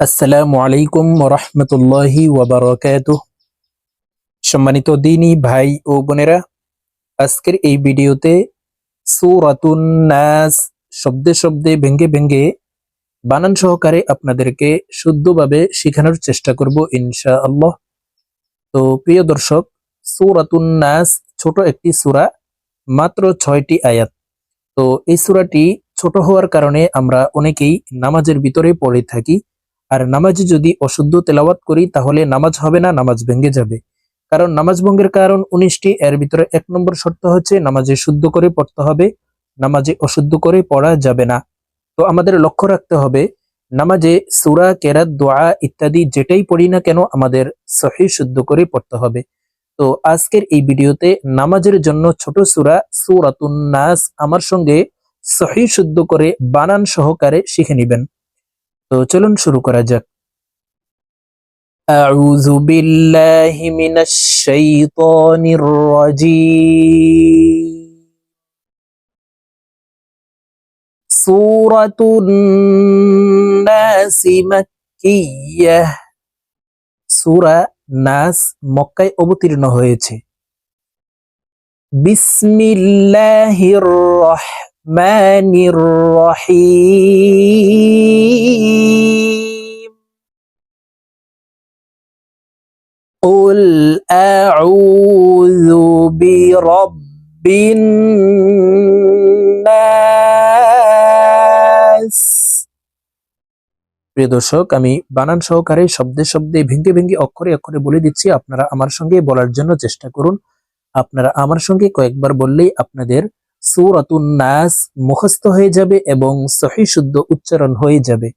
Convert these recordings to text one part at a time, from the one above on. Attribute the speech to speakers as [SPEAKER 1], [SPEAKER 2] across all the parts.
[SPEAKER 1] আসসালামু আলাইকুম রহমতুল্লাহি ওয়াবারকাত সম্মানিত দিনী ভাই ও বোনেরা, আজকের এই ভিডিওতে সুরাতুন নাস শব্দে শব্দে ভেঙ্গে ভেঙ্গে বানান সহকারে আপনাদেরকে শুদ্ধভাবে শেখানোর চেষ্টা করব ইনশা আল্লাহ তো প্রিয় দর্শক, সুরাতুন নাস ছোট একটি সূরা, মাত্র ছয়টি আয়াত। তো এই সূরাটি ছোট হওয়ার কারণে আমরা অনেকেই নামাজের ভিতরে পড়ে থাকি। আর নামাজে যদি অশুদ্ধ তেলাওয়াত করি, তাহলে নামাজ হবে না, নামাজ ভেঙে যাবে। কারণ নামাজ ভঙ্গের কারণ উনিশটি, এর ভিতরে এক নম্বর শর্ত হচ্ছে নামাজে শুদ্ধ করে পড়তে হবে, নামাজে অশুদ্ধ করে পড়া যাবে না। তো আমাদের লক্ষ্য রাখতে হবে, নামাজে সুরা, কেরাত, দোয়া ইত্যাদি যেটাই পড়ি না কেন আমাদের সহি শুদ্ধ করে পড়তে হবে। তো আজকের এই ভিডিওতে নামাজের জন্য ছোট সুরা সুরাতুন নাস আমার সঙ্গে সহি শুদ্ধ করে বানান সহকারে শিখে নেবেন। তো চলুন শুরু করা যাক أعوذ بالله من الشيطان الرجيم سورة الناس مكية সূরা নাস মক্কায় অবতীর্ণ হয়েছে বিসমিল্লাহির রহমানির রহিম قل أعوذ برب الناس প্রিয় দর্শক আমি বানান সহকারে শব্দে শব্দে ভেঙ্গে ভেঙ্গে অক্ষরে অক্ষরে বলে দিচ্ছি আপনারা আমার সঙ্গে বলার জন্য চেষ্টা করুন আপনারা আমার সঙ্গে কয়েকবার বললেই আপনাদের সূরাতুন নাস মুখস্থ হয়ে যাবে এবং সহি শুদ্ধ উচ্চারণ হয়ে যাবে।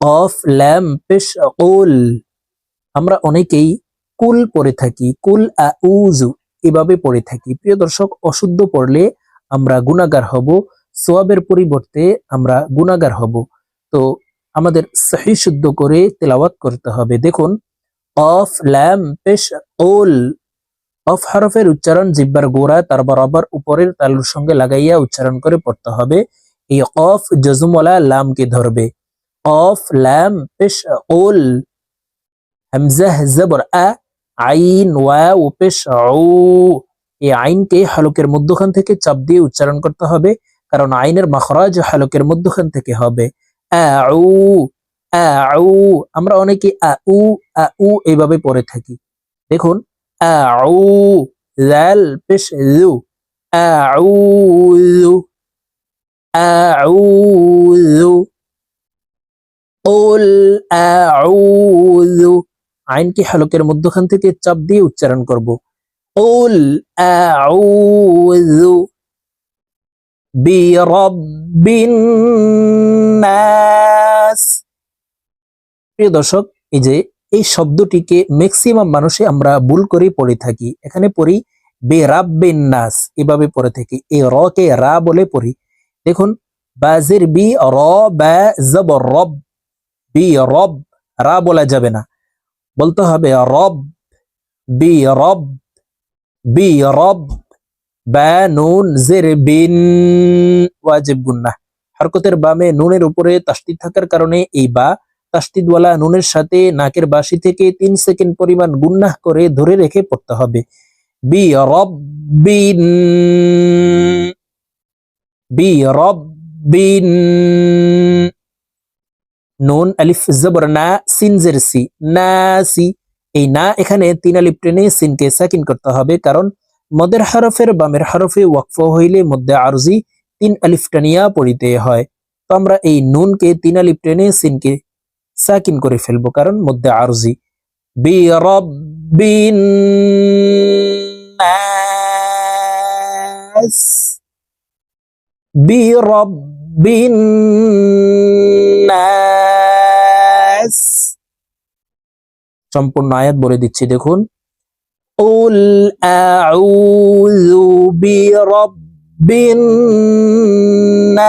[SPEAKER 1] অফ ল্যাম পেশ আমরা অনেকেই কুল পড়ে থাকি, কুল আউজু এভাবে পড়ে থাকি। প্রিয় দর্শক, অশুদ্ধ পড়লে আমরা গুনাগার হব সোয়াবের পরিবর্তে আমরা গুনাগার হব। তো আমাদের সহি শুদ্ধ করে তেলাওয়াত করতে হবে। দেখুন, অফ ল্যাম পেশ ওল অফ হরফের উচ্চারণ জিব্বার গোড়া তার বরাবর উপরের তালুর সঙ্গে লাগাইয়া উচ্চারণ করে পড়তে হবে। এই অফ জজুমলা লামকে ধরবে। অফ ল্যাম পেশ ওল হামজাহ জবর, আ, আইন ওয়া ও পেশ ও এই আইনকে হালকের মধ্যখান থেকে চাপ দিয়ে উচ্চারণ করতে হবে, কারণ আইনের মাখরাজ হালকের মধ্যখান থেকে হবে। আউ আউ আমরা অনেকে আউ আউ এইভাবে পড়ে থাকি। দেখুন আউ জাল পেশ জু আউযু আউযু। কুল আউযু। আইনকে হালকের মধ্যখান থেকে চাপ দিয়ে উচ্চারণ করব। কুল আউযু। বিরব্বিন নাস। প্রিয় দর্শক, এই যে এই শব্দটিকে ম্যাক্সিমাম মানুষে আমরা ভুল করে পড়ে থাকি। এখানে পড়ি বেরাব্বিন নাস এভাবে পড়ে থাকি। এই র কে রা বলে পড়ি। দেখুন, বাজের বি র বা জব রব বি রব রা বলা যাবে না। বলতে হবে, রব বি রব বি রব বা নুন জের বিন ওয়াজিব গুন্না। হরকতের বামে নুনের উপরে তাস্তিদ থাকার কারণে এই বা তাস্তিদওয়ালা নুনের সাথে নাকের বাসি থেকে তিন সেকেন্ড পরিমাণ গুন্নাহ করে ধরে রেখে পড়তে হবে। বি রব্বিন বি রব্বিন। নুন, আলিফ, জবর, না, সিন, জের, সি। না, সি। এই না এখানে তিন আলিফ টেনে সিনকে সাকিন করতে হবে কারণ মদের হরফের বামের হরফে ওয়াকফ হইলে মধ্যে আরজি তিন আলিফ টানিয়া পড়িতে হয়। তো আমরা এই নুনকে তিন আলিফ টেনে সিনকে সাকিন করে ফেলবো কারণ মধ্যে আরজি বি রব্বিন নাস বি রব্বিন নাস সম্পূর্ণ আয়াত বলে দিচ্ছি দেখুন قل أعوذ برب الناس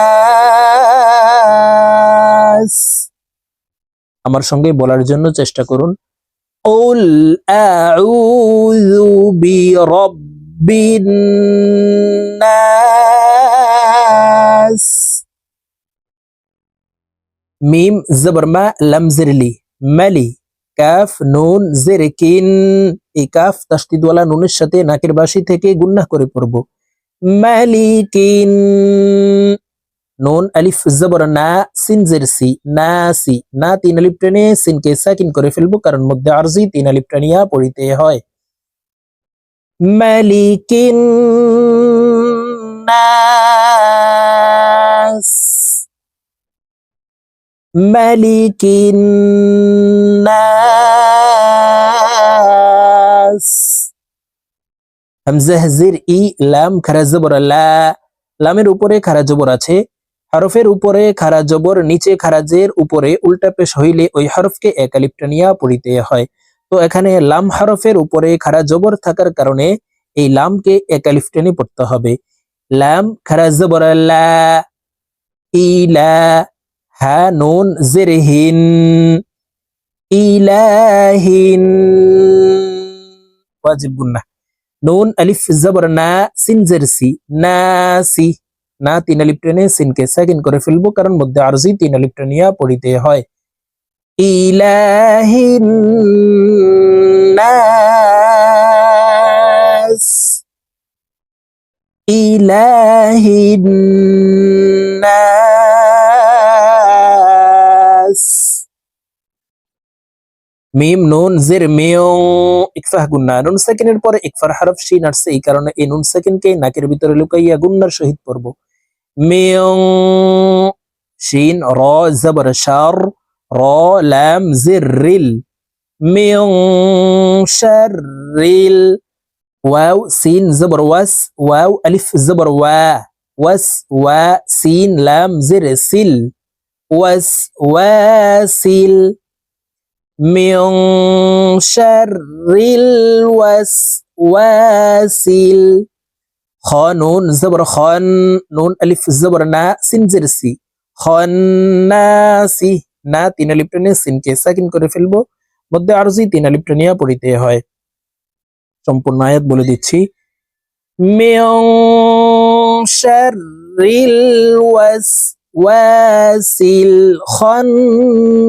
[SPEAKER 1] আমার সঙ্গে বলার জন্য চেষ্টা করুন قل أعوذ برب الناس মিম জবর মা লাম জেরলি মালি কাফ নুন জেরে কিন এই কাফ তাস্তিদওয়ালা নুনের সাথে নাকের বাসি থেকে গুন্না করে পড়ব মালিকিন নুন আলিফ জবর না সিন সি না সি না তিন আলিফ টেনে সিনকে সাকিন করে ফেলব কারণ মধ্যে আরজি তিন আলিফ টানিয়া পড়িতে হয় মালিকিন নাস মালিকিন নাস হামজা হাজির ই লাম খারা জবর লা লামের উপরে খারা জবর আছে হরফের উপরে খারা জবর, নিচে খারাজের উপরে উল্টা পেশ হইলে ওই হরফকে একালিপ টানিয়া পড়িতে হয়। তো এখানে লাম হরফের উপরে খারা জবর থাকার কারণে এই লামকে একালিফ টেনে পড়তে হবে। লাম, খারা জবর, লা ইলা হা, নুন জেরহিন ইলাহিন। ওয়াজিব গুন্না। নুন, আলিফ, জবর, না জেরসি নাসি না, তিন আলিফ সিনকে সেকেন্ড করে ফেলব, কারণ মধ্যে আরজি তিন আলিফ পড়িতে হয়। ইলাহিন নাস। মিম নুন জের মিয়ং ইকফাহ গুন্না নুন সেকেন্ডের পরে ইকফার হরফ শিন আসছে, এই কারণে এই নুন সেকেন্ডকে নাকের ভিতরে লুকাইয়া গুন্নার সহিত পড়ব। من شين را زبر شر را لام زرل من شرل واو سين زبر وس واو ألف زبر وا. وس وا سين لام زر سل وس واسل من شر الوسواس খ নুন জবর খন নুন আলিফ জবর না সিনজের সি খন্নাসি না তিন আলিফটা নিয়ে সিনকে সাকিন করে ফেলব মধ্যে আরজি তিন আলিফটা নিয়ে পড়িতে হয় সম্পূর্ণ আয়াত বলে দিচ্ছি মিয়ং শারিল ওয়াস ওয়াসিল খন্নাস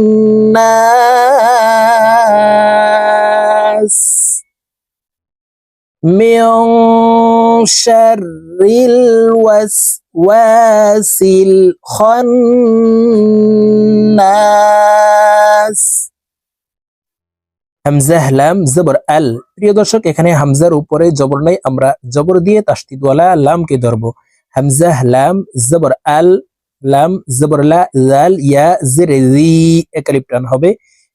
[SPEAKER 1] শারিল ওয়াস ওয়াসিল খন্নাস। হামজাহ লাম জবর আল। প্রিয় দর্শক, এখানে হামজার উপরে জবর নাই, আমরা জবর দিয়ে তাস্তিদওয়ালা লামকে ধরবো। হামজাহ লাম জবর আল, লাম জবর লা, জাল, ইয়া, জের, জি একালিফ টান হবে।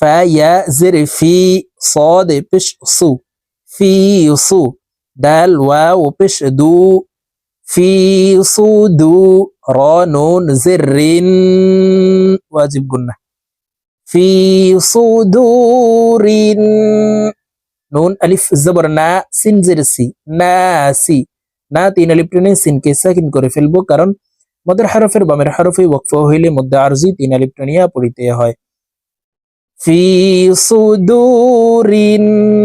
[SPEAKER 1] ফ্যা ইয়া জির ফি সদ পিস সু ফি সু দাল ওয়া ও পিস দু ফি সু দু র নুন জির রিন ওয়াজিব গুন্না ফি সুদুরিন নুন আলিফ জবর না সিন জির সি না সি না তিন আলিফ টেনে সিনকে সাকিন করে ফেলব কারণ মদের হারফের বামের হারফে ওয়াকফ হইলে মধ্যে আরজি তিন আলিফ টানিয়া পড়িতে হয় في صدور الناس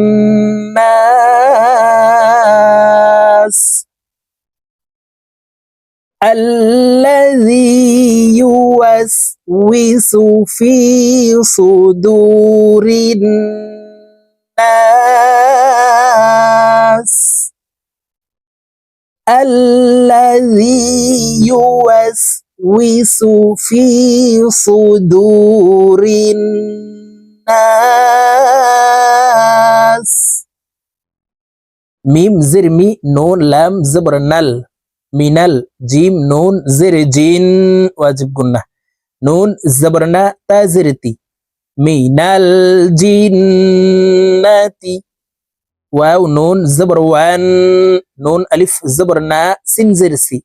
[SPEAKER 1] الذي يوسوس في صدور الناس الذي يوسوس في صدور الناس মিম জির মি নুন লাম জবর নাল মিনাল জিম নুন জির জিন ওয়াজিব গুন্না নুন জবর না তা জিরতি মিনাল জিন্নাতি ওয়াও নুন জবর ওয়ান নুন আলিফ জবর না সিন জিরসি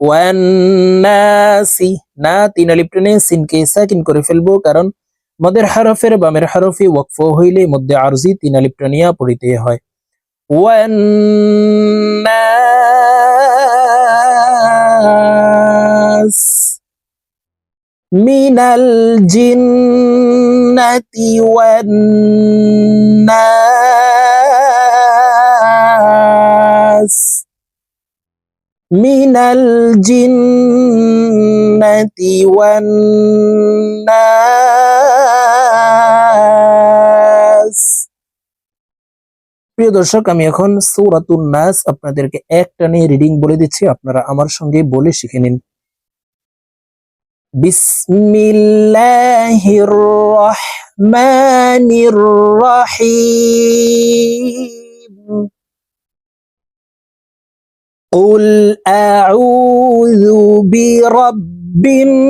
[SPEAKER 1] ওয়ান্নাসি না তিন আলিপ টেনে সিনকে সাকিন করে ফেলব কারণ মদের হারফের বামের হরফে ওয়াকফ হইলে মধ্যে আরজি তিন আলিপ্টনিয়া পড়িতে হয়। মিনাল জিন্নাতি ওয়ান্নাস মিনাল জিন্নাতি ওয়ান্নাস প্রিয় দর্শক আমি এখন সূরাতুন নাস আপনাদেরকে এক টানে রিডিং বলে দিচ্ছি আপনারা আমার সঙ্গে বলে শিখে নিন বিসমিল্লাহির রহমানির রহিম قل أعوذ برب الناس